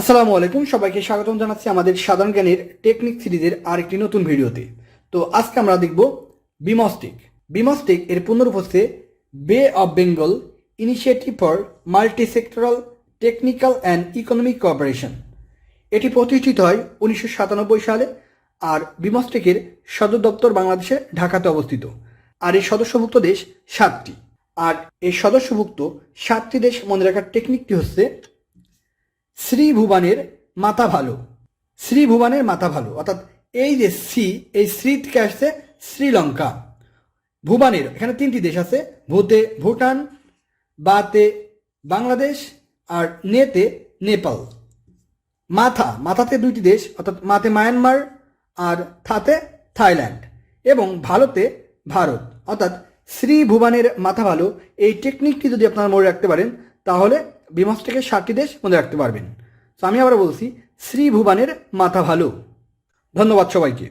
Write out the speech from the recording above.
আসসালামু আলাইকুম, সবাইকে স্বাগতম জানাচ্ছি আমাদের সাধারণ জ্ঞানের টেকনিক সিরিজের আরেকটি নতুন ভিডিওতে। তো আজকে আমরা দেখব বিমস্টিক। বিমস্টিক এর পুনরূপ হচ্ছে Bay of Bengal Initiative for Multi Sectoral Technical and Economic Cooperation এটি প্রতিষ্ঠিত হয় উনিশশো সাতানব্বই সালে আর বিমস্টেকের সদর দপ্তর বাংলাদেশের ঢাকাতে অবস্থিত। আর এই সদস্যভুক্ত দেশ সাতটি। আর এই সদস্যভুক্ত সাতটি দেশ মনে রাখার টেকনিকটি হচ্ছে শ্রী ভুবানের মাথা ভালো। শ্রী ভুবানের মাথা ভালো। অর্থাৎ এই যে সি এই শ্রী থেকে আসছে শ্রীলঙ্কা। ভুবানের, এখানে তিনটি দেশ আছে, ভূতে ভুটান, বাতে বাংলাদেশ, আর নেতে নেপাল। মাথা, মাথাতে দুইটি দেশ, অর্থাৎ মাতে মায়ানমার আর থাতে থাইল্যান্ড। এবং ভারতে ভারত। অর্থাৎ শ্রী ভুবানের মাথা ভালো। এই টেকনিকটি যদি আপনারা মনে রাখতে পারেন তাহলে বিমস্টেকের সাতটি দেশ মনে রাখতে পারবেন। তো আমি আবার বলছি শ্রী ভুবানের মাথা ভালো। ধন্যবাদ সবাইকে।